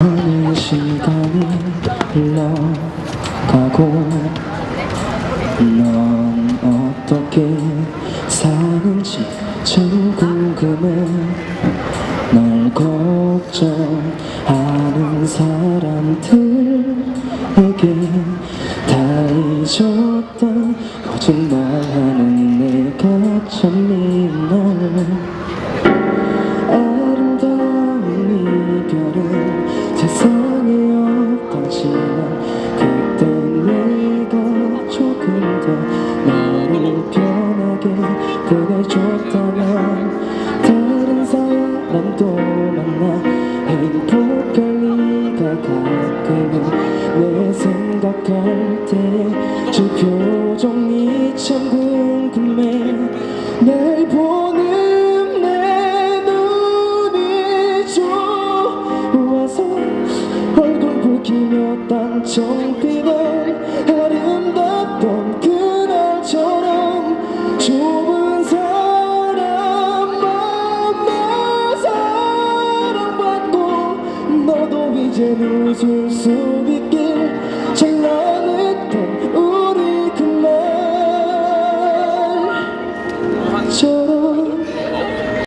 어느 시간이 흘러가고 넌 어떻게 사는지 참 궁금해. 날 걱정하는 사람들에게 다 잊었던 거짓말하는 내가 참 미안해 가 가끔은 내 생각할 때저 표정이 참 궁금해. 날 보는 내 눈이 좋아서 얼굴 붉히며 단청 피던 아름 이젠 웃을 수 있길 찬란했던 우리 그날.